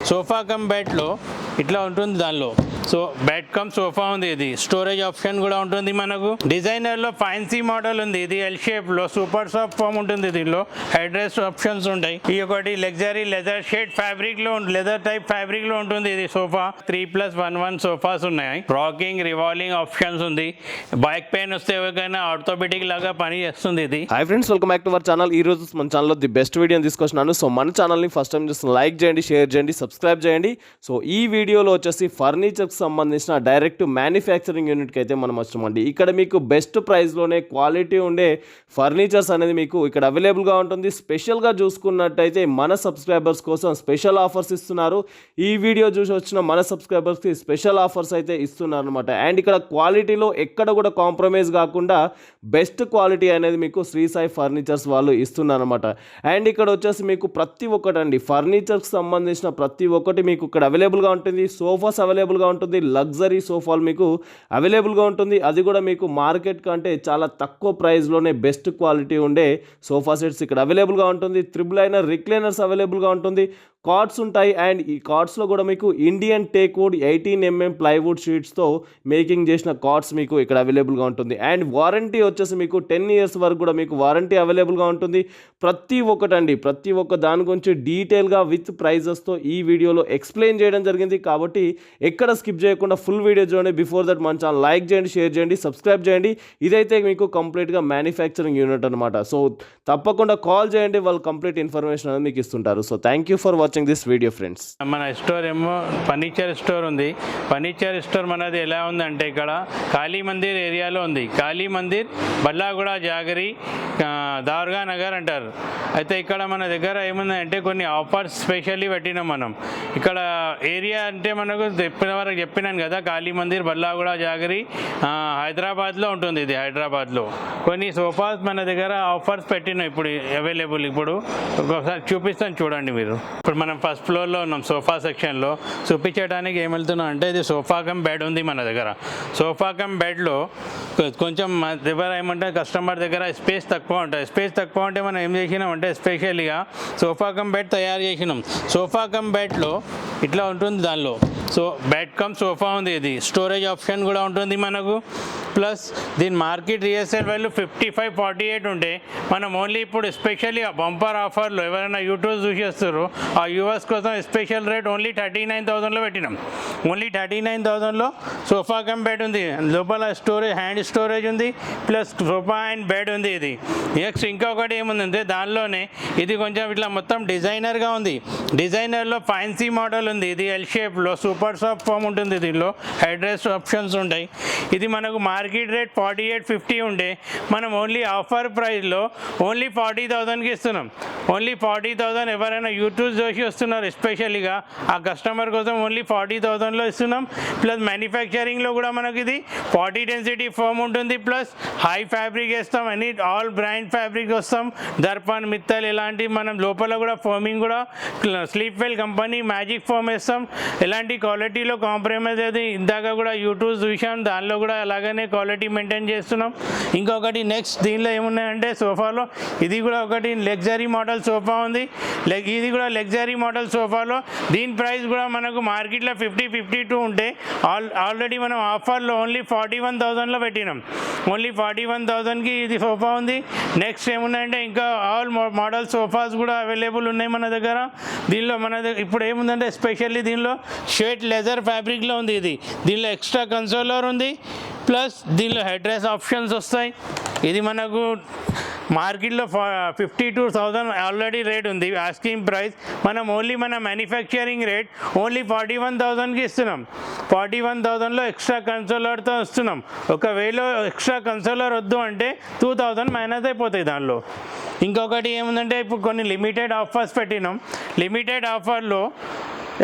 Sofa cum బెడ్లో ఇట్లా ఉంటుంది దానిలో. సో బెడ్ కమ్ సోఫా ఉంది ఇది. స్టోరేజ్ ఆప్షన్ కూడా ఉంటుంది మనకు. డిజైనర్లో ఫ్యాన్సీ మోడల్ ఉంది. ఇది ఎల్ షేప్లో సూపర్ సాఫ్ట్ ఫామ్ ఉంటుంది దీనిలో. హెడ్ రెస్ట్ ఆప్షన్స్ ఉంటాయి. ఈ ఒకటి లగ్జరీ లెదర్ షేడ్ ఫ్యాబ్రిక్లో లెదర్ టైప్ ఫ్యాబ్రిక్లో ఉంటుంది ఇది sofa three plus one one sofas ఉన్నాయి. రాకింగ్ రివాల్వింగ్ ఆప్షన్స్ ఉంది. బైక్ పెయిన్ వస్తే ఎవరికైనా ఆర్థోపెటిక్ లాగా పని చేస్తుంది ఇది. Hi friends welcome back to our channel ఈ రోజు మన ఛానల్లో ది బెస్ట్ వీడియో తీసుకొచ్చినాను. సో మన ఛానల్ని ఫస్ట్ టైం చూస్తున్న లైక్ చేయండి షేర్ చేయండి సబ్స్క్రైబ్ చేయండి. సో ఈ వీడియోలో వచ్చేసి ఫర్నిచర్ సంబంధించిన డైరెక్ట్ మ్యానుఫ్యాక్చరింగ్ యూనిట్కి అయితే మనం వచ్చామండి. ఇక్కడ మీకు బెస్ట్ ప్రైస్లోనే క్వాలిటీ ఉండే ఫర్నిచర్స్ అనేది మీకు ఇక్కడ అవైలబుల్గా ఉంటుంది. స్పెషల్గా చూసుకున్నట్టయితే మన సబ్స్క్రైబర్స్ కోసం స్పెషల్ ఆఫర్స్ ఇస్తున్నారు. ఈ వీడియో చూసి వచ్చిన మన సబ్స్క్రైబర్స్కి స్పెషల్ ఆఫర్స్ అయితే ఇస్తున్నారు అనమాట అండ్ ఇక్కడ క్వాలిటీలో ఎక్కడ కూడా కాంప్రమైజ్ కాకుండా బెస్ట్ క్వాలిటీ అనేది మీకు శ్రీ సాయి ఫర్నిచర్స్ వాళ్ళు ఇస్తున్నారు అనమాట అండ్ ఇక్కడ వచ్చేసి మీకు ప్రతి ఒక్కటండి. ఫర్నిచర్కి సంబంధించిన ప్రతి ఒక్కటి మీకు ఇక్కడ అవైలబుల్గా ఉంటుంది. సోఫాస్ అవైలబుల్గా ఉంటుంది. లగ్జరీ సోఫాలు మీకు అవైలబుల్గా ఉంటుంది. అది కూడా మీకు మార్కెట్ కంటే చాలా తక్కువ ప్రైస్లోనే బెస్ట్ క్వాలిటీ ఉండే సోఫా సెట్స్ ఇక్కడ అవైలబుల్గా ఉంటుంది. త్రిబుల్ అయిన రిక్లైనర్స్ అవైలబుల్గా ఉంటుంది. కార్డ్స్ ఉంటాయి అండ్ ఈ కార్డ్స్లో కూడా మీకు Indian teak wood eighteen MM plywood షీట్స్తో making చేసిన కార్డ్స్ మీకు ఇక్కడ అవైలబుల్గా ఉంటుంది. అండ్ వారంటీ వచ్చేసి మీకు టెన్ ఇయర్స్ వరకు కూడా మీకు వారంటీ అవైలబుల్గా ఉంటుంది. ప్రతి ఒక్కటండి ప్రతి ఒక్క దాని గురించి డీటెయిల్గా విత్ ప్రైజెస్తో ఈ వీడియోలో ఎక్స్ప్లెయిన్ చేయడం జరిగింది. కాబట్టి ఎక్కడ స్కిప్ చేయకుండా ఫుల్ వీడియో చూడండి. బిఫోర్ దట్ మన ఛానల్ లైక్ చేయండి షేర్ చేయండి సబ్స్క్రైబ్ చేయండి. ఇదైతే మీకు కంప్లీట్గా మ్యానుఫ్యాక్చరింగ్ యూనిట్ అనమాట సో తప్పకుండా కాల్ చేయండి. వాళ్ళు కంప్లీట్ ఇన్ఫర్మేషన్ అనేది మీకు ఇస్తుంటారు. So thank you for watching. This video friends మన స్టోర్ ఏమో ఫర్నిచర్ స్టోర్ ఉంది. ఫర్నిచర్ స్టోర్ మనది ఎలా ఉందంటే ఇక్కడ కాళీ మందిర్ ఏరియాలో ఉంది. కాళీ మందిర్ బల్లాగూడ జాగరి దార్గా నగర్ అంటారు. అయితే ఇక్కడ మన దగ్గర ఏముందంటే కొన్ని ఆఫర్స్ స్పెషల్లీ పెట్టినాం మనం. ఇక్కడ ఏరియా అంటే మనకు చెప్పిన వరకు చెప్పినాను కదా కాళీ మందిర్ బల్లాగూడ జాగరి హైదరాబాద్లో ఉంటుంది ఇది హైదరాబాద్లో. కొన్ని సోఫాస్ మన దగ్గర ఆఫర్స్ పెట్టినాం ఇప్పుడు అవైలబుల్ ఇప్పుడు. ఒకసారి చూపిస్తాను చూడండి మీరు. ఇప్పుడు మనం ఫస్ట్ ఫ్లోర్లో ఉన్నాం సోఫా సెక్షన్లో చూపించడానికి ఏం వెళ్తున్నాం అంటే ఇది సోఫా కమ్ బెడ్ ఉంది మన దగ్గర. సోఫా కమ్ బెడ్లో కొంచెం మన దగ్గర ఏమంటే కస్టమర్ దగ్గర స్పేస్ తక్కువ ఉంటుంది స్పేస్ తక్కువ ఉంటే మనం ఏం చేసినాం అంటే స్పెషల్గా సోఫా కమ్ బెడ్ తయారు చేసినాం. సోఫా కమ్ బెడ్లో ఇట్లా ఉంటుంది దానిలో. సో బెడ్ కమ్ సోఫా ఉంది ఇది. స్టోరేజ్ ఆప్షన్ కూడా ఉంటుంది మనకు. ప్లస్ దీని market resale value fifty five forty eight ఉంటే మనం ఓన్లీ ఇప్పుడు ఎస్పెషల్లీ ఆ బంపర్ ఆఫర్లో ఎవరైనా యూట్యూబ్ చూసేస్తారు ఆ యూఎస్ కోసం special rate only thirty nine థౌసండ్లో పెట్టినాం. ఓన్లీ థర్టీ నైన్ థౌసండ్లో సోఫా కమ్ బెడ్ ఉంది. లోపల స్టోరేజ్ హ్యాండ్ స్టోరేజ్ ఉంది. ప్లస్ సోఫా అండ్ బెడ్ ఉంది ఇది. నెక్స్ట్ ఇంకొకటి ఏముందంటే దానిలోనే ఇది కొంచెం ఇట్లా మొత్తం డిజైనర్గా ఉంది. డిజైనర్లో ఫ్యాన్సీ మోడల్ ఉంది. ఇది ఎల్ షేప్లో సూపర్ సాఫ్ట్ ఫామ్ ఉంటుంది దీనిలో. హెడ్ ఆప్షన్స్ ఉంటాయి. ఇది మనకు market rate forty eight fifty ఉండే. మనం ఓన్లీ ఆఫర్ ప్రైస్లో ఓన్లీ ఫార్టీ థౌజండ్కి ఇస్తున్నాం. ఓన్లీ ఫార్టీ థౌజండ్ ఎవరైనా యూట్యూబ్ చూసి వస్తున్నారు ఎస్పెషల్లీగా ఆ కస్టమర్ కోసం ఓన్లీ ఫార్టీ థౌజండ్లో ఇస్తున్నాం. ప్లస్ మ్యానుఫ్యాక్చరింగ్లో కూడా మనకి ఇది ఫార్టీ డెన్సిటీ ఫోమ్ ఉంటుంది. ప్లస్ హై ఫ్యాబ్రిక్ వేస్తాం. అన్ని ఆల్ బ్రాండ్ ఫ్యాబ్రిక్ వస్తాం. దర్పాన్ మిత్తల్ ఇలాంటి మనం లోపల కూడా ఫోమింగ్ కూడా sleep well company magic foam వేస్తాం. ఎలాంటి క్వాలిటీలో కాంప్రమైజ్ అయితే ఇందాక కూడా యూట్యూబ్ చూసాం దానిలో కూడా అలాగనే క్వాలిటీ మెయింటైన్ చేస్తున్నాం. ఇంకొకటి నెక్స్ట్ దీనిలో ఏమున్నాయంటే సోఫాలో ఇది కూడా ఒకటి లగ్జరీ మోడల్ సోఫా ఉంది. ఇది కూడా లగ్జరీ మోడల్ సోఫాలో దీని ప్రైస్ కూడా మనకు మార్కెట్లో ఫిఫ్టీ ఫిఫ్టీ టూ ఉంటే ఆల్ ఆల్రెడీ మనం ఆఫర్లో ఓన్లీ ఫార్టీ వన్ థౌజండ్లో పెట్టినాం. ఓన్లీ ఫార్టీ వన్ థౌజండ్కి ఇది సోఫా ఉంది. నెక్స్ట్ ఏమున్నాయంటే ఇంకా ఆల్ మోడల్ సోఫాస్ కూడా అవైలబుల్ ఉన్నాయి మన దగ్గర. దీనిలో మన దగ్గర ఇప్పుడు ఏముందంటే ఎస్పెషల్లీ దీనిలో షేట్ లెదర్ ఫ్యాబ్రిక్లో ఉంది ఇది. దీనిలో ఎక్స్ట్రా కన్సోలర్ ఉంది. ప్లస్ దీనిలో హెడ్ డ్రెస్ ఆప్షన్స్ వస్తాయి. ఇది మనకు మార్కెట్లో fifty two thousand already rate ఉంది. ఆస్కింగ్ ప్రైస్ మనం ఓన్లీ మన manufacturing rate only forty one థౌజండ్కి ఇస్తున్నాం. ఫార్టీ వన్ థౌజండ్లో ఎక్స్ట్రా కన్సోలర్తో ఇస్తున్నాం ఒకవేళ ఎక్స్ట్రా కన్సోలర్ వద్దు అంటే టూ థౌజండ్ మైనస్ అయిపోతాయి దానిలో. ఇంకొకటి ఏముందంటే ఇప్పుడు కొన్ని లిమిటెడ్ ఆఫర్స్ పెట్టినాం. లిమిటెడ్ ఆఫర్లో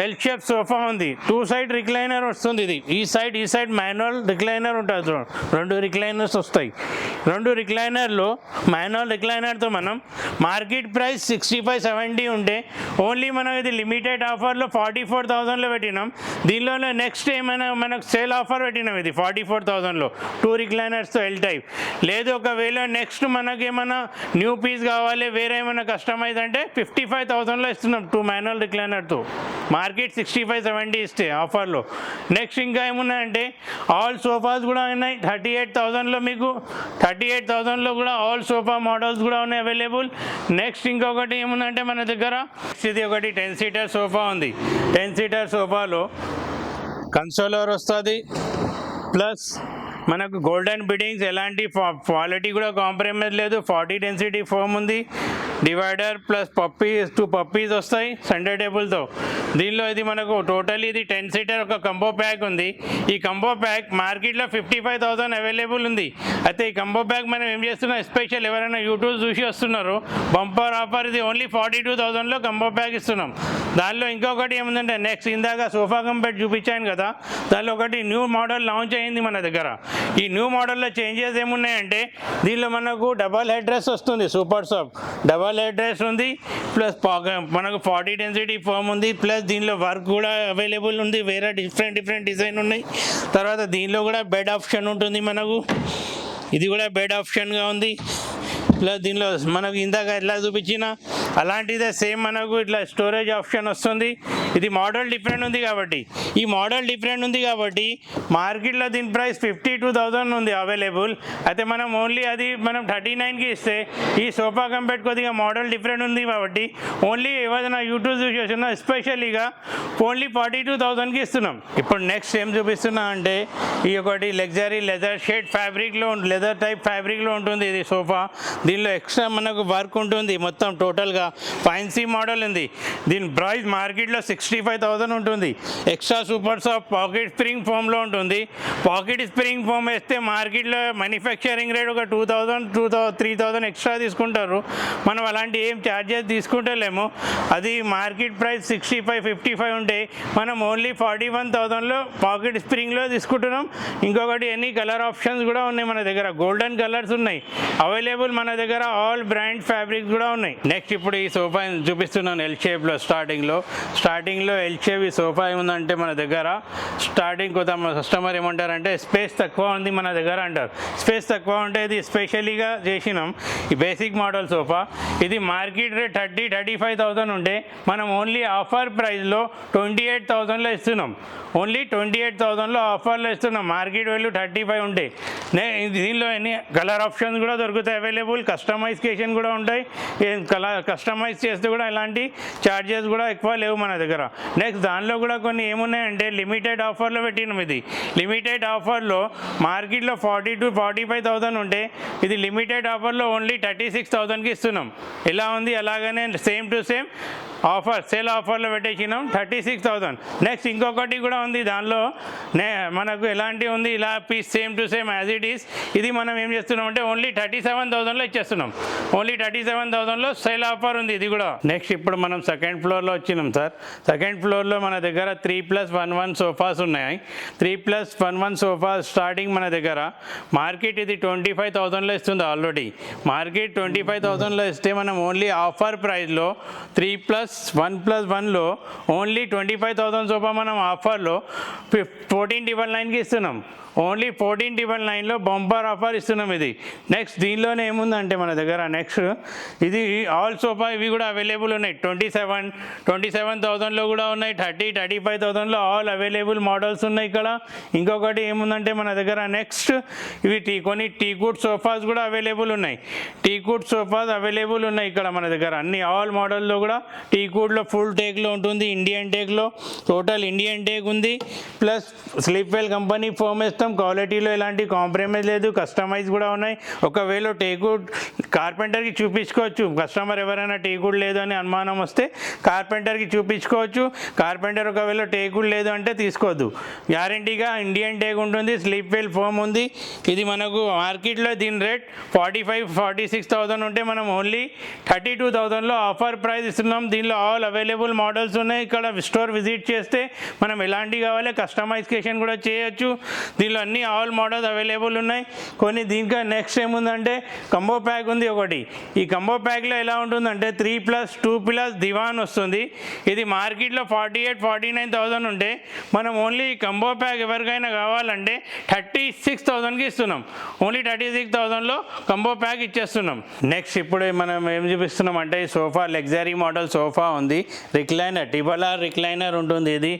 ఎల్ షేప్ సోఫా ఉంది. టూ సైడ్ రిక్లైనర్ వస్తుంది ఇది. ఈ సైడ్ ఈ సైడ్ మాన్యువల్ రిక్లైనర్ ఉంటుంది రెండు రిక్లైనర్స్ వస్తాయి. రెండు రిక్లైనర్లో మాన్యువల్ రిక్లైనర్తో మనం market price sixty five seventy ఉంటే ఓన్లీ మనం ఇది లిమిటెడ్ ఆఫర్లో ఫార్టీ ఫోర్ థౌజండ్లో పెట్టినాం. దీనిలోనే నెక్స్ట్ ఏమైనా మనకు సేల్ ఆఫర్ పెట్టినాం ఇది ఫార్టీ ఫోర్ థౌజండ్లో టూ రిక్లైనర్స్తో ఎల్ టైప్ లేదు ఒకవేళ నెక్స్ట్ మనకి ఏమైనా న్యూ పీస్ కావాలి వేరే ఏమైనా కస్టమైజ్ అంటే ఫిఫ్టీ ఫైవ్ థౌసండ్లో ఇస్తున్నాం. టూ మాన్యువల్ రిక్లైనర్తో మార్కెట్ సిక్స్టీ ఫైవ్ సెవెంటీ ఇస్తే ఆఫర్లో. నెక్స్ట్ ఇంకా ఏమున్నాయంటే ఆల్ సోఫాస్ కూడా ఉన్నాయి. థర్టీ ఎయిట్ థౌజండ్లో మీకు థర్టీ ఎయిట్ థౌజండ్లో కూడా ఆల్ సోఫా మోడల్స్ కూడా ఉన్నాయి అవైలబుల్. నెక్స్ట్ ఇంకొకటి ఏముందంటే మన దగ్గర ఇది ఒకటి టెన్ సీటర్ సోఫా ఉంది. టెన్ సీటర్ సోఫాలో కన్సోలర్ వస్తుంది. ప్లస్ మనకు గోల్డెన్ బిడ్డింగ్స్ ఎలాంటి క్వాలిటీ కూడా కాంప్రమైజ్ లేదు. ఫార్టీ డెన్సిటీ ఫోమ్ ఉంది. Divider plus puppies two puppies వస్తాయి. సండే టేబుల్తో. దీనిలో ఇది మనకు టోటల్ ఇది టెన్ సీటర్ ఒక కంబో ప్యాక్ ఉంది. ఈ కంబో ప్యాక్ మార్కెట్లో ఫిఫ్టీ ఫైవ్ థౌసండ్ అవైలబుల్ ఉంది. అయితే ఈ కంబో ప్యాక్ మనం ఏం చేస్తున్నాం? స్పెషల్ ఎవరైనా యూట్యూబ్ చూసి వస్తున్నారు. బంపర్ ఆఫర్ ఇది ఓన్లీ ఫార్టీ టూ థౌసండ్లో కంబో ప్యాక్ ఇస్తున్నాం. దానిలో ఇంకొకటి ఏముందంటే నెక్స్ట్ ఇందాక సోఫా కంపెట్ చూపించాను కదా దానిలో ఒకటి న్యూ మోడల్ లాంచ్ అయింది మన దగ్గర. ఈ న్యూ మోడల్లో చేంజెస్ ఏమున్నాయంటే దీనిలో మనకు డబల్ హెడ్ డ్రెస్ వస్తుంది super soft double head dress ఉంది ప్లస్ మనకు ఫార్టీ డెన్సిటీ ఫోమ్ ఉంది ప్లస్ దీనిలో వర్క్ కూడా అవైలబుల్ ఉంది. వేరే డిఫరెంట్ డిఫరెంట్ డిజైన్ ఉన్నాయి. తర్వాత దీనిలో కూడా బెడ్ ఆప్షన్ ఉంటుంది మనకు. ఇది కూడా బెడ్ ఆప్షన్గా ఉంది. ఇట్లా దీనిలో మనకు ఇందాక ఎట్లా చూపించిన అలాంటిదే సేమ్ మనకు ఇట్లా స్టోరేజ్ ఆప్షన్ వస్తుంది. ఇది మోడల్ డిఫరెంట్ ఉంది కాబట్టి. ఈ మోడల్ డిఫరెంట్ ఉంది కాబట్టి మార్కెట్లో దీని ప్రైస్ ఫిఫ్టీ టూ థౌజండ్ ఉంది అవైలబుల్. అయితే మనం ఓన్లీ అది మనం థర్టీ నైన్కి ఇస్తే ఈ సోఫా కంపేట్ కొద్దిగా మోడల్ డిఫరెంట్ ఉంది కాబట్టి ఓన్లీ ఏదైనా యూట్యూబ్ చూసి వచ్చినా ఎస్పెషల్లీగా ఓన్లీ ఫార్టీ టూ థౌజండ్కి ఇస్తున్నాం. ఇప్పుడు నెక్స్ట్ ఏం చూపిస్తున్నా అంటే ఈ ఒకటి లగ్జరీ లెదర్ షేడ్ ఫ్యాబ్రిక్లో లెదర్ టైప్ ఫ్యాబ్రిక్లో ఉంటుంది ఇది సోఫా. దీనిలో ఎక్స్ట్రా మనకు వర్క్ ఉంటుంది. మొత్తం టోటల్గా ఫైన్సీ మోడల్ ఉంది. దీని ప్రైస్ మార్కెట్లో సిక్స్ సిక్స్టీ ఫైవ్ థౌసండ్ ఉంటుంది. Extra super soft pocket spring ఫోమ్లో ఉంటుంది. పాకెట్ స్ప్రింగ్ ఫోమ్ వేస్తే మార్కెట్లో మ్యానుఫ్యాక్చరింగ్ రేట్ ఒక two thousand two thousand three thousand extra తీసుకుంటారు. మనం అలాంటి ఏం ఛార్జెస్ తీసుకుంటలేము. అది market price sixty five fifty five ఉంటే మనం ఓన్లీ ఫార్టీ వన్ థౌజండ్లో పాకెట్ స్ప్రింగ్లో తీసుకుంటున్నాం. ఇంకొకటి ఎన్ని కలర్ ఆప్షన్స్ కూడా ఉన్నాయి మన దగ్గర. గోల్డెన్ కలర్స్ ఉన్నాయి. అవైలబుల్ మన దగ్గర ఆల్ బ్రాండ్ ఫ్యాబ్రిక్స్ కూడా ఉన్నాయి. నెక్స్ట్ ఇప్పుడు ఈ సోఫా చూపిస్తున్నాను ఎల్ షేప్లో స్టార్టింగ్లో స్టార్టింగ్ స్టార్టింగ్లో ఎల్చేవి సోఫా ఏముందంటే మన దగ్గర స్టార్టింగ్ కొంత కస్టమర్ ఏమంటారంటే స్పేస్ తక్కువ ఉంది మన దగ్గర అంటారు. స్పేస్ తక్కువ ఉంటే ఇది స్పెషల్గా చేసినాం. ఈ బేసిక్ మోడల్ సోఫా. ఇది market rate thirty thirty five thousand ఉంటే మనం ఓన్లీ ఆఫర్ ప్రైస్లో ట్వంటీ ఎయిట్ థౌసండ్లో ఇస్తున్నాం. ఓన్లీ ట్వంటీ ఎయిట్ థౌసండ్లో ఆఫర్లో ఇస్తున్నాం. మార్కెట్ వాల్యూ థర్టీ ఫైవ్ ఉంటాయి నే దీనిలో ఎన్ని కలర్ ఆప్షన్స్ కూడా దొరుకుతాయి అవైలబుల్ కస్టమైజేషన్ కూడా ఉంటాయి. కలర్ కస్టమైజ్ చేస్తే కూడా ఎలాంటి ఛార్జెస్ కూడా ఎక్కువ లేవు మన దగ్గర. నెక్స్ట్ దానిలో కూడా కొన్ని ఏమున్నాయంటే లిమిటెడ్ ఆఫర్లో పెట్టినాం ఇది. లిమిటెడ్ ఆఫర్లో మార్కెట్లో forty to forty five thousand ఉంటే ఇది లిమిటెడ్ ఆఫర్లో ఓన్లీ థర్టీ సిక్స్ థౌసండ్కి ఇస్తున్నాం. ఎలా ఉంది? అలాగనే same to same offer sale ఆఫర్లో పెట్టేసినాం థర్టీ సిక్స్ థౌసండ్. నెక్స్ట్ ఇంకొకటి కూడా ఉంది దానిలో. నే మనకు ఎలాంటి ఉంది ఇలా piece same to same as it is. ఇది మనం ఏం చేస్తున్నాం అంటే ఓన్లీ థర్టీ సెవెన్ థౌసండ్లో ఇచ్చేస్తున్నాం. ఓన్లీ థర్టీ సెవెన్ థౌసండ్లో సేల్ ఆఫర్ ఉంది ఇది కూడా. నెక్స్ట్ ఇప్పుడు మనం సెకండ్ ఫ్లోర్లో వచ్చినాం సార్. సెకండ్ ఫ్లోర్లో మన దగ్గర three plus one one sofas ఉన్నాయి. Three plus one one sofas starting మన దగ్గర. మార్కెట్ ఇది ట్వంటీ ఫైవ్ థౌసండ్లో ఇస్తుంది ఆల్రెడీ. మార్కెట్ ట్వంటీ ఫైవ్ థౌసండ్లో ఇస్తే మనం ఓన్లీ ఆఫర్ ప్రైస్లో త్రీ ప్లస్ వన్ ప్లస్ వన్లో only twenty five thousand sofa మనం ఆఫర్లో ఫోర్టీన్ డిబల్ నైన్కి ఇస్తున్నాం. ఓన్లీ ఫోర్టీన్ ట్రిపుల్ నైన్లో బంపర్ ఆఫర్ ఇస్తున్నాం ఇది. నెక్స్ట్ దీనిలోనే ఏముందంటే మన దగ్గర నెక్స్ట్ ఇది ఆల్ సోఫా ఇవి కూడా అవైలబుల్ ఉన్నాయి. ట్వంటీ సెవెన్ ట్వంటీ సెవెన్ థౌసండ్లో కూడా ఉన్నాయి. థర్టీ థర్టీ ఫైవ్ థౌసండ్లో ఆల్ అవైలబుల్ మోడల్స్ ఉన్నాయి ఇక్కడ. ఇంకొకటి ఏముందంటే మన దగ్గర నెక్స్ట్ ఇవి టీ కొన్ని టీ కుడ్ సోఫాస్ కూడా అవైలబుల్ ఉన్నాయి. టీ కుడ్ సోఫాస్ అవైలబుల్ ఉన్నాయి ఇక్కడ మన దగ్గర. అన్ని ఆల్ మోడల్లో కూడా టీ కుడ్లో ఫుల్ టేక్లో ఉంటుంది. ఇండియన్ టేక్లో టోటల్ ఇండియన్ టేక్ ఉంది. Plus sleep well company foam మొత్తం క్వాలిటీలో ఎలాంటి కాంప్రమైజ్ లేదు కస్టమైజ్ కూడా ఉన్నాయి. ఒకవేళ టేకుడ్ కార్పెంటర్కి చూపించుకోవచ్చు. కస్టమర్ ఎవరైనా టేకుడ్ లేదు అని అనుమానం వస్తే కార్పెంటర్కి చూపించుకోవచ్చు. కార్పెంటర్ ఒకవేళ టేకుడ్ లేదు అంటే తీసుకోవద్దు గ్యారంటీగా ఇండియన్ టేక్ ఉంటుంది స్లీప్ వెల్ ఫోమ్ ఉంది. ఇది మనకు మార్కెట్లో దీని rate forty five forty six thousand ఉంటే మనం ఓన్లీ థర్టీ టూ థౌసండ్లో ఆఫర్ ప్రైస్ ఇస్తున్నాం. దీనిలో ఆల్ అవైలబుల్ మోడల్స్ ఉన్నాయి. ఇక్కడ స్టోర్ విజిట్ చేస్తే మనం ఎలాంటి కావాలి కస్టమైజేషన్ కూడా చేయొచ్చు. దీనిలో అన్ని ఆల్ మోడల్స్ అవైలబుల్ ఉన్నాయి. కొన్ని దీనికా నెక్స్ట్ ఏముందంటే కంబో ప్యాక్ ఉంది ఒకటి. ఈ కంబో ప్యాక్లో ఎలా ఉంటుందంటే త్రీ ప్లస్ టూ ప్లస్ దివాన్ వస్తుంది. ఇది మార్కెట్లో forty eight forty nine thousand ఉంటే మనం ఓన్లీ ఈ కంబో ప్యాక్ ఎవరికైనా కావాలంటే థర్టీ సిక్స్ థౌసండ్కి ఇస్తున్నాం. ఓన్లీ థర్టీ సిక్స్ థౌసండ్లో కంబో ప్యాక్ ఇచ్చేస్తున్నాం. నెక్స్ట్ ఇప్పుడు మనం ఏం చూపిస్తున్నాం అంటే ఈ సోఫా లగ్జరీ మోడల్ సోఫా ఉంది. రిక్లైనర్ టిబల్ ఆర్ రిక్లైనర్ ఉంటుంది. ఇది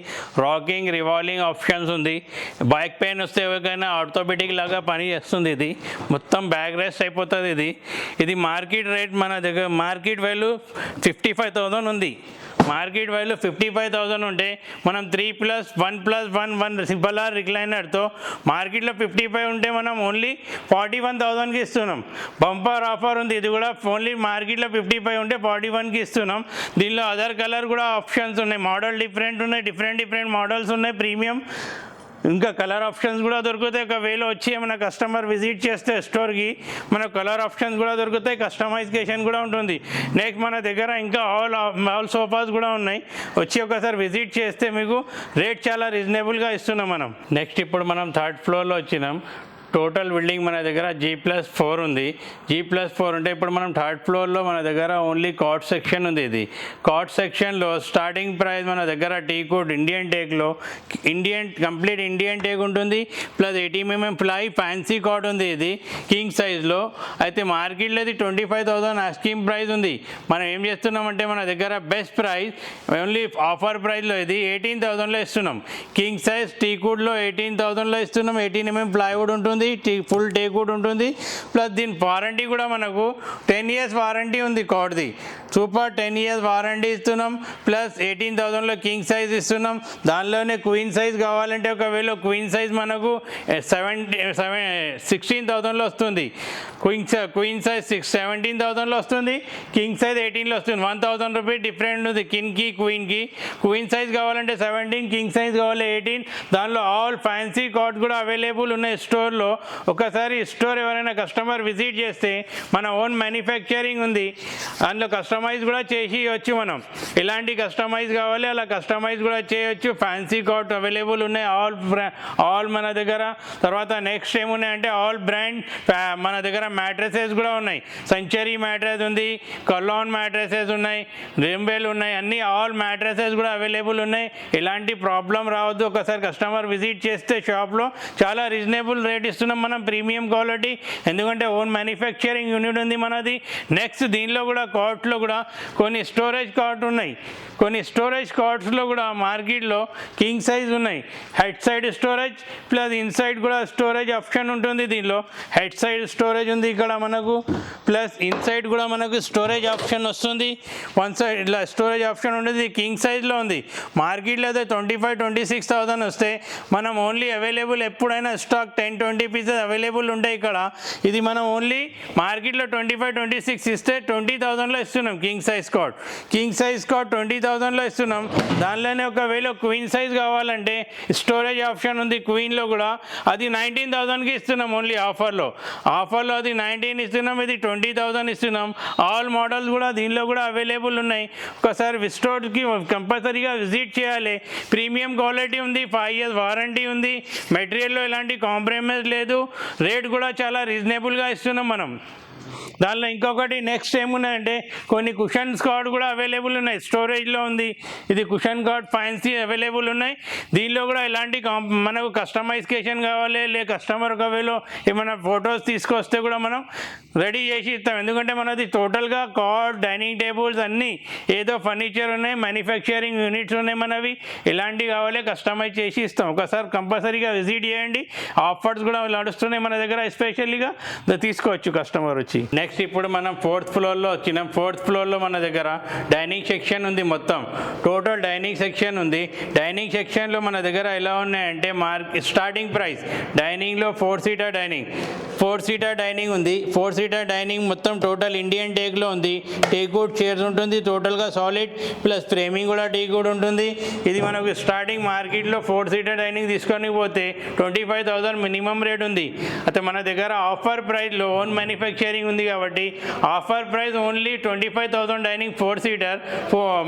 రాకింగ్ రివాల్వింగ్ ఆప్షన్స్ ఉంది. బ్యాక్ పెయిన్ వస్తే ఎవరికైనా ఆర్థోపెటిక్ లాగా పని చేస్తుంది ఇది. మొత్తం బ్యాక్ రెస్ట్ అయిపోతుంది ఇది. ఇది మార్కెట్ రేట్ మన దగ్గర market value fifty five thousand ఉంది. Market value fifty five thousand ఉంటే మనం three plus one plus one one simple or రిక్లైనర్తో మార్కెట్లో ఫిఫ్టీ ఫైవ్ ఉంటే మనం ఓన్లీ ఫార్టీ వన్ థౌసండ్కి ఇస్తున్నాం. బంపర్ ఆఫర్ ఉంది. ఇది కూడా ఓన్లీ మార్కెట్లో ఫిఫ్టీ ఫైవ్ ఉంటే ఫార్టీ వన్కి ఇస్తున్నాం. దీనిలో అదర్ కలర్ కూడా ఆప్షన్స్ ఉన్నాయి. మోడల్ డిఫరెంట్ ఉన్నాయి. డిఫరెంట్ డిఫరెంట్ మోడల్స్ ఉన్నాయి. ప్రీమియం ఇంకా కలర్ ఆప్షన్స్ కూడా దొరుకుతాయి. ఒకవేళ వచ్చి ఏమైనా కస్టమర్ విజిట్ చేస్తే స్టోర్కి మన కలర్ ఆప్షన్స్ కూడా దొరుకుతాయి. కస్టమైజేషన్ కూడా ఉంటుంది. నెక్స్ట్ మన దగ్గర ఇంకా ఆల్ ఆల్ సోఫాస్ కూడా ఉన్నాయి. వచ్చి ఒకసారి విజిట్ చేస్తే మీకు రేట్ చాలా రీజనబుల్గా ఇస్తున్నాం మనం. నెక్స్ట్ ఇప్పుడు మనం థర్డ్ ఫ్లోర్లో వచ్చినాం. టోటల్ బిల్డింగ్ మన దగ్గర జీ ప్లస్ ఫోర్ ఉంది. జీ ప్లస్ ఫోర్ ఉంటే ఇప్పుడు మనం థర్డ్ ఫ్లోర్లో మన దగ్గర ఓన్లీ కాట్ సెక్షన్ ఉంది ఇది. కాట్ సెక్షన్లో స్టార్టింగ్ ప్రైస్ మన దగ్గర టీ కోడ్ ఇండియన్ టేక్లో ఇండియన్ కంప్లీట్ ఇండియన్ టేక్ ఉంటుంది. Plus eighty MM ply fancy cot ఉంది ఇది కింగ్ సైజ్లో అయితే మార్కెట్లో ఇది twenty five thousand scheme price ఉంది. మనం ఏం చేస్తున్నామంటే మన దగ్గర బెస్ట్ ప్రైస్ ఓన్లీ ఆఫర్ ప్రైస్లో ఇది ఎయిటీన్ థౌసండ్లో ఇస్తున్నాం. కింగ్ సైజ్ టీ కోడ్లో ఎయిటీన్ థౌసండ్లో ఇస్తున్నాం. ఎయిటీన్ ఎంఎం ప్లైవుడ్ ఉంటుంది. టీ ఫుల్ టీ కూడా ఉంటుంది. ప్లస్ దీని వారంటీ కూడా మనకు టెన్ ఇయర్స్ వారంటీ ఉంది కార్డ్ది. సూపర్ టెన్ ఇయర్స్ వారంటీ ఇస్తున్నాం ప్లస్ ఎయిటీన్ థౌసండ్లో కింగ్ సైజ్ ఇస్తున్నాం. దానిలోనే క్వీన్ సైజ్ కావాలంటే ఒకవేళ క్వీన్ సైజ్ మనకు సెవెంటీ సెవెన్ సిక్స్టీన్ థౌసండ్లో వస్తుంది. Queen queen size six seventeen థౌసండ్లో వస్తుంది. కింగ్ సైజ్ ఎయిటీన్లో వస్తుంది. వన్ థౌసండ్ రూపీస్ డిఫరెంట్ ఉంది కిన్కి క్వీన్కి. క్వీన్ సైజ్ కావాలంటే సెవెంటీన్ కింగ్ సైజ్ కావాలి ఎయిటీన్. దానిలో ఆల్ ఫ్యాన్సీ కార్డ్ కూడా అవైలబుల్ ఉన్నాయి స్టోర్లో. ఒకసారి స్టోర్ ఎవరైనా కస్టమర్ విజిట్ చేస్తే మన ఓన్ మ్యానుఫ్యాక్చరింగ్ ఉంది. అందులో కస్టమైజ్ కూడా చేసి ఇవ్వచ్చు మనం. ఎలాంటి కస్టమైజ్ కావాలి అలా కస్టమైజ్ కూడా చేయొచ్చు. ఫ్యాన్సీ కార్ట్ అవైలబుల్ ఉన్నాయి ఆల్ ఆల్ మన దగ్గర. తర్వాత నెక్స్ట్ ఏమున్నాయంటే ఆల్ బ్రాండ్ మన దగ్గర మ్యాట్రసెస్ కూడా ఉన్నాయి. సెంచరీ మ్యాట్రస్ ఉంది కల్లాన్ మ్యాట్రసెస్ ఉన్నాయి రింబెల్ ఉన్నాయి అన్ని ఆల్ మ్యాట్రసెస్ కూడా అవైలబుల్ ఉన్నాయి. ఎలాంటి ప్రాబ్లం రావద్దు ఒకసారి కస్టమర్ విజిట్ చేస్తే షాప్లో చాలా రీజనబుల్ రేట్ ఇస్తున్నాం మనం ప్రీమియం క్వాలిటీ ఎందుకంటే ఓన్ మ్యానుఫ్యాక్చరింగ్ యూనిట్ ఉంది మనది. నెక్స్ట్ దీనిలో కూడా కార్ట్లో కూడా కొన్ని స్టోరేజ్ కార్ట్ ఉన్నాయి. కొన్ని స్టోరేజ్ కార్ట్స్లో కూడా మార్కెట్లో కింగ్ సైజ్ ఉన్నాయి. Head side storage plus inside కూడా స్టోరేజ్ ఆప్షన్ ఉంటుంది దీనిలో. హెడ్ సైడ్ స్టోరేజ్ ఉంది ఇక్కడ మనకు ప్లస్ ఇన్సైడ్ కూడా మనకు స్టోరేజ్ ఆప్షన్ వస్తుంది. వన్ సైడ్ ఇట్లా స్టోరేజ్ ఆప్షన్ ఉంటుంది కింగ్ సైజ్లో ఉంది. మార్కెట్లో అయితే twenty five twenty six thousand వస్తే మనం ఓన్లీ అవైలబుల్ ఎప్పుడైనా stock ten twenty pieces available ఉంటాయి ఇక్కడ. ఇది మనం ఓన్లీ మార్కెట్లో ట్వంటీ ఫైవ్ ట్వంటీ సిక్స్ ఇస్తే ట్వంటీ థౌసండ్లో ఇస్తున్నాం. King size cot king size cot twenty థౌజండ్లో ఇస్తున్నాం. దానిలోనే ఒకవేళ క్వీన్ సైజ్ కావాలంటే స్టోరేజ్ ఆప్షన్ ఉంది క్వీన్లో కూడా. అది నైన్టీన్ థౌసండ్కి ఇస్తున్నాం ఓన్లీ ఆఫర్లో ఆఫర్లో అది నైన్టీన్ ఇస్తున్నాం ఇది ట్వంటీ థౌజండ్ ఇస్తున్నాం. ఆల్ మోడల్స్ కూడా దీనిలో కూడా అవైలబుల్ ఉన్నాయి. ఒకసారి విస్టోర్కి కంపల్సరీగా విజిట్ చేయాలి. ప్రీమియం క్వాలిటీ ఉంది ఫైవ్ ఇయర్స్ వారంటీ ఉంది. మెటీరియల్లో ఎలాంటి కాంప్రమైజ్ లేదు. రేట్ కూడా చాలా రీజనబుల్గా ఇస్తున్నాం మనం. దానిలో ఇంకొకటి నెక్స్ట్ ఏమున్నాయంటే కొన్ని కుషన్స్ కార్డ్ కూడా అవైలబుల్ ఉన్నాయి. స్టోరేజ్లో ఉంది. ఇది కుషన్ కార్డ్ ఫ్యాన్సీ అవైలబుల్ ఉన్నాయి. దీనిలో కూడా ఎలాంటి కాం మనకు కస్టమైజేషన్ కావాలి లే కస్టమర్ ఒకవేళ ఏమైనా ఫొటోస్ తీసుకొస్తే కూడా మనం రెడీ చేసి ఇస్తాం. ఎందుకంటే మనది టోటల్గా కార్డ్ డైనింగ్ టేబుల్స్ అన్నీ ఏదో ఫర్నిచర్ ఉన్నాయి మ్యానుఫ్యాక్చరింగ్ యూనిట్స్ ఉన్నాయి మనవి. ఎలాంటివి కావాలి కస్టమైజ్ చేసి ఇస్తాం. ఒకసారి కంపల్సరీగా విజిట్ చేయండి. ఆఫర్స్ కూడా నడుస్తున్నాయి మన దగ్గర ఎస్పెషల్లీగా తీసుకోవచ్చు కస్టమర్ వచ్చి. నెక్స్ట్ ఇప్పుడు మనం ఫోర్త్ ఫ్లోర్లో వచ్చినాం. ఫోర్త్ ఫ్లోర్లో మన దగ్గర డైనింగ్ సెక్షన్ ఉంది మొత్తం. టోటల్ డైనింగ్ సెక్షన్ ఉంది. డైనింగ్ సెక్షన్లో మన దగ్గర ఎలా ఉన్నాయంటే mark starting price డైనింగ్లో four seater dining four seater dining ఉంది. ఫోర్ సీటర్ డైనింగ్ మొత్తం టోటల్ ఇండియన్ టేక్లో ఉంది. టేక్వుడ్ చైర్స్ ఉంటుంది. టోటల్గా సాలిడ్ ప్లస్ ఫ్రేమింగ్ కూడా టేక్వుడ్ ఉంటుంది. ఇది మనకు స్టార్టింగ్ మార్కెట్లో ఫోర్ సీటర్ డైనింగ్ తీసుకొని పోతే twenty five thousand minimum rate ఉంది. అయితే మన దగ్గర ఆఫర్ ప్రైస్లో ఓన్ మ్యానుఫ్యాక్చరింగ్ ఉంది కాబట్టి offer price only twenty five thousand dining four seater.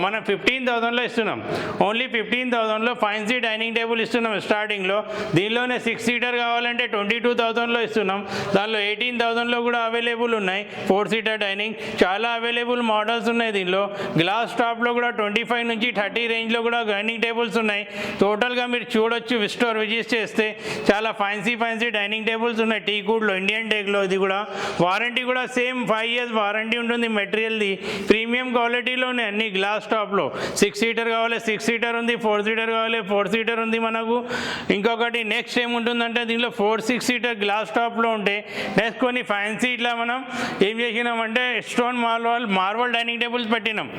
మనం ఫిఫ్టీన్ థౌసండ్లో ఇస్తున్నాం. ఓన్లీ ఫిఫ్టీన్ థౌసండ్లో ఫైవ్ సీ డైనింగ్ టేబుల్ ఇస్తున్నాం స్టార్టింగ్లో. దీనిలోనే సిక్స్ సీటర్ కావాలంటే ట్వంటీ టూ థౌసండ్లో ఇస్తున్నాం. దానిలో ఎయిటీన్ థౌసండ్లో కూడా అవైలబుల్ ఉన్నాయి. Four seater dining. చాలా అవైలబుల్ మోడల్స్ ఉన్నాయి దీనిలో. గ్లాస్ టాప్లో కూడా ట్వంటీ ఫైవ్ నుంచి థర్టీ రేంజ్లో కూడా డైనింగ్ టేబుల్స్ ఉన్నాయి. టోటల్గా మీరు చూడొచ్చు విస్టోర్ విజిట్ చేస్తే. చాలా ఫ్యాన్సీ ఫ్యాన్సీ డైనింగ్ టేబుల్స్ ఉన్నాయి. టీ కూడ్లో ఇండియన్ టేక్లో ఇది కూడా. వారంటీ కూడా సేమ్ ఫైవ్ ఇయర్స్ వారంటీ ఉంటుంది మెటీరియల్ది. ప్రీమియం క్వాలిటీలోనే అన్ని గ్లాస్ టాప్లో సిక్స్ సీటర్ కావాలి సిక్స్ సీటర్ ఉంది ఫోర్ సీటర్ కావాలి ఫోర్ సీటర్ ఉంది మనకు. ఇంకొకటి నెక్స్ట్ ఏముంటుందంటే దీనిలో ఫోర్ సిక్స్ సీటర్ గ్లాస్ టాప్లో ఉంటే నెక్స్ట్ కొన్ని ఫ్యాన్సీ ఇట్లా మనం ఏం చేసినామంటే stone marble marble dining tables పెట్టినాం.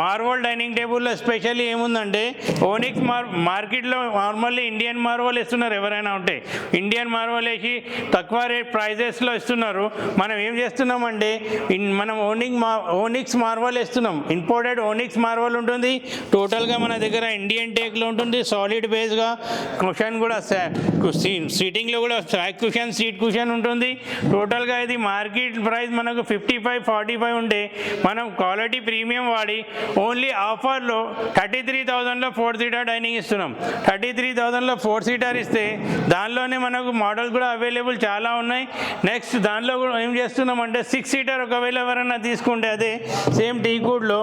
మార్వల్ డైనింగ్ టేబుల్లో స్పెషల్లీ ఏముందంటే ఓనిక్స్ మార్ మార్కెట్లో నార్మల్లీ ఇండియన్ మార్వల్ ఇస్తున్నారు ఎవరైనా ఉంటే. ఇండియన్ మార్వల్ వేసి తక్కువ రేట్ ప్రైజెస్లో ఇస్తున్నారు. మనం ఏం చేస్తున్నామంటే అండి మనం ఓనిక్ మా ఓనిక్స్ మార్వల్ వేస్తున్నాం. ఇంపోర్టెడ్ ఓనిక్స్ మార్వల్ ఉంటుంది. టోటల్గా మన దగ్గర ఇండియన్ టేక్లో ఉంటుంది. సాలిడ్ బేస్గా క్వశ్చన్ కూడా సీటింగ్లో కూడా స్ట్రాక్ కుషన్ సీట్ కుషన్ ఉంటుంది. టోటల్గా ఇది మార్కెట్ ప్రైస్ మనకు ఫిఫ్టీ ఫైవ్ ఫార్టీ ఫైవ్ ఉంటే మనం క్వాలిటీ ప్రీమియం వాడి ఓన్లీ ఆఫర్లో థర్టీ త్రీ థౌజండ్లో ఫోర్ సీటర్ డైనింగ్ ఇస్తున్నాం. థర్టీ త్రీ థౌజండ్లో ఫోర్ సీటర్ ఇస్తే దానిలోనే మనకు మోడల్స్ కూడా అవైలబుల్ చాలా ఉన్నాయి. నెక్స్ట్ దానిలో కూడా ఏం చేస్తున్నాం? అంటే సిక్స్ సీటర్ ఒకవేళ ఎవరైనా తీసుకుంటే అదే సేమ్ టీ కూడ్లో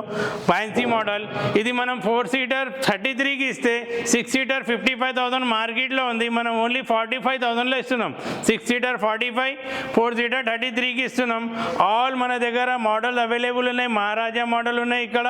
ఫ్యాన్సీ మోడల్ ఇది మనం ఫోర్ సీటర్ థర్టీ త్రీకి ఇస్తే six seater fifty five thousand మార్కెట్లో ఉంది. మనం ఓన్లీ ఫార్టీ ఫైవ్ థౌసండ్లో ఇస్తున్నాం. Six seater forty five four seater thirty త్రీకి ఇస్తున్నాం. ఆల్ మన దగ్గర మోడల్ అవైలబుల్ ఉన్నాయి. మహారాజా మోడల్ ఉన్నాయి ఇక్కడ.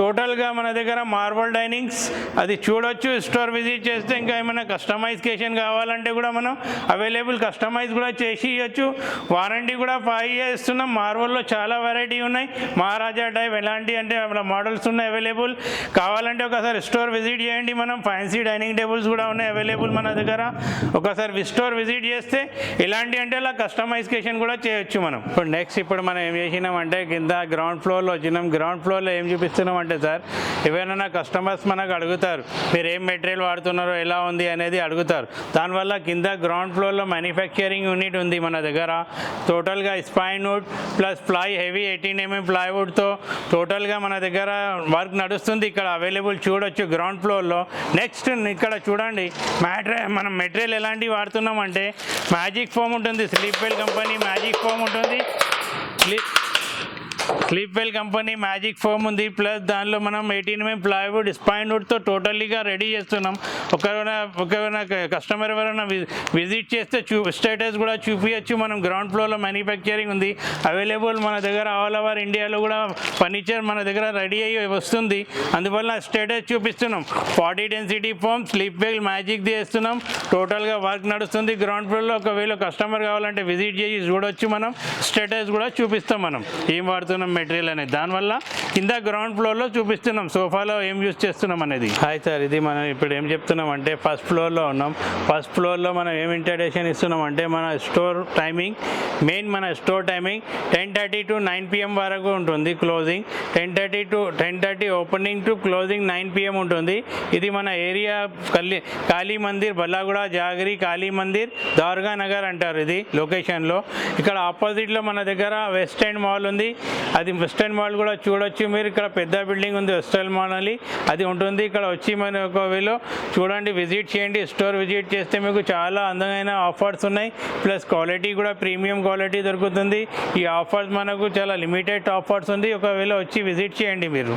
టోటల్గా మన దగ్గర మార్బల్ డైనింగ్స్ అది చూడొచ్చు స్టోర్ విజిట్ చేస్తే ఇంకా ఏమైనా కస్టమైజేషన్ కావాలంటే కూడా మనం అవైలబుల్ కస్టమైజ్ కూడా చేసి ఇవ్వచ్చు వారంటీ కూడా ఫైవ్ ఇయర్స్ ఇస్తున్నాం మార్వల్లో చాలా వెరైటీ ఉన్నాయి. మహారాజా డైవ్ ఎలాంటి అంటే మోడల్స్ ఉన్నాయి అవైలబుల్ కావాలంటే ఒకసారి స్టోర్ విజిట్ చేయండి మనం. ఫ్యాన్సీ డైనింగ్ టేబుల్స్ కూడా ఉన్నాయి అవైలబుల్ మన దగ్గర. ఒకసారి స్టోర్ విజిట్ చేస్తే ఇలాంటి అంటే అలా కస్టమైజేషన్ కూడా చేయొచ్చు మనం. ఇప్పుడు నెక్స్ట్ ఇప్పుడు మనం ఏం చేసినాం అంటే కింద గ్రౌండ్ ఫ్లోర్లో వచ్చినాం. గ్రౌండ్ ఫ్లోర్లో ఏం చూపిస్తున్నాం అంటే సార్ ఎవరైనా కస్టమర్స్ మనకు అడుగుతారు మీరు ఏం మెటీరియల్ వాడుతున్నారో ఎలా ఉంది? అనేది అడుగుతారు. దానివల్ల కింద గ్రౌండ్ ఫ్లోర్లో మ్యానుఫ్యాక్చరింగ్ యూనిట్ ఉంది మన దగ్గర. టోటల్గా spine wood plus ply heavy eighteen mm ప్లైవుడ్తో టోటల్గా మన దగ్గర వర్క్ నడుస్తుంది. ఇక్కడ అవైలబుల్ చూడొచ్చు గ్రౌండ్ ఫ్లోర్లో. నెక్స్ట్ ఇక్కడ చూడండి మ్యాట్రే మనం మెటీరియల్ ఎలాంటివి వాడుతున్నాం అంటే మ్యాజిక్ ఫోమ్ ఉంటుంది sleep well company magic foam ఉంటుంది. Sleep well company magic foam ఉంది. ప్లస్ దానిలో మనం ఎయిటీన్ ఎంఎం ప్లైవుడ్ స్పైన్ వుడ్తో టోటల్లీగా రెడీ చేస్తున్నాం. ఒకవేళ ఒకవేళ కస్టమర్ ఎవరైనా వి- విజిట్ చేస్తే చూ స్టేటస్ కూడా చూపించచ్చు మనం గ్రౌండ్ ఫ్లోర్లో మ్యానుఫ్యాక్చరింగ్ ఉంది. అవైలబుల్ మన దగ్గర ఆల్ ఓవర్ ఇండియాలో కూడా ఫర్నిచర్ మన దగ్గర రెడీ అయ్యి వస్తుంది. అందువల్ల స్టేటస్ చూపిస్తున్నాం. Forty density foam Sleepwell magic చేస్తున్నాం టోటల్గా వర్క్ నడుస్తుంది. గ్రౌండ్ ఫ్లోర్లో ఒకవేళ కస్టమర్ కావాలంటే విజిట్ చేసి చూడొచ్చు మనం. స్టేటస్ కూడా చూపిస్తాం మనం. ఏం వాడుతున్నాం మెటీరియల్ అనేది. దానివల్ల కింద గ్రౌండ్ ఫ్లోర్లో చూపిస్తున్నాం. సోఫాలో ఏం యూస్ చేస్తున్నాం అనేది. హాయ్ సార్ ఇది మనం ఇప్పుడు ఏం చెప్తున్నాం అంటే ఫస్ట్ ఫ్లోర్లో ఉన్నాం. ఫస్ట్ ఫ్లోర్లో మనం ఏం ఇంట్రడక్షన్ ఇస్తున్నాం అంటే మన స్టోర్ టైమింగ్ మెయిన్ మన store timing ten thirty to nine PM వరకు ఉంటుంది closing ten thirty to ten thirty opening to closing nine PM ఉంటుంది. ఇది మన ఏరియా కల్లి కాళీ మందిర్ బల్లాగూడ జాగరి కాళీ మందిర్ దార్గా నగర్ అంటారు ఇది లొకేషన్లో ఇక్కడ ఆపోజిట్లో మన దగ్గర వెస్ట్ ఎండ్ మాల్ ఉంది. అది అది వెస్టర్న్ మాల్ కూడా చూడొచ్చు మీరు. ఇక్కడ పెద్ద బిల్డింగ్ ఉంది వెస్టర్న్ మాల్ అని. అది ఉంటుంది. ఇక్కడ వచ్చి మన ఒకవేళ చూడండి విజిట్ చేయండి. స్టోర్ విజిట్ చేస్తే మీకు చాలా అందమైన ఆఫర్స్ ఉన్నాయి. ప్లస్ క్వాలిటీ కూడా ప్రీమియం క్వాలిటీ దొరుకుతుంది. ఈ ఆఫర్స్ మనకు చాలా లిమిటెడ్ ఆఫర్స్ ఉంది. ఒకవేళ వచ్చి విజిట్ చేయండి మీరు.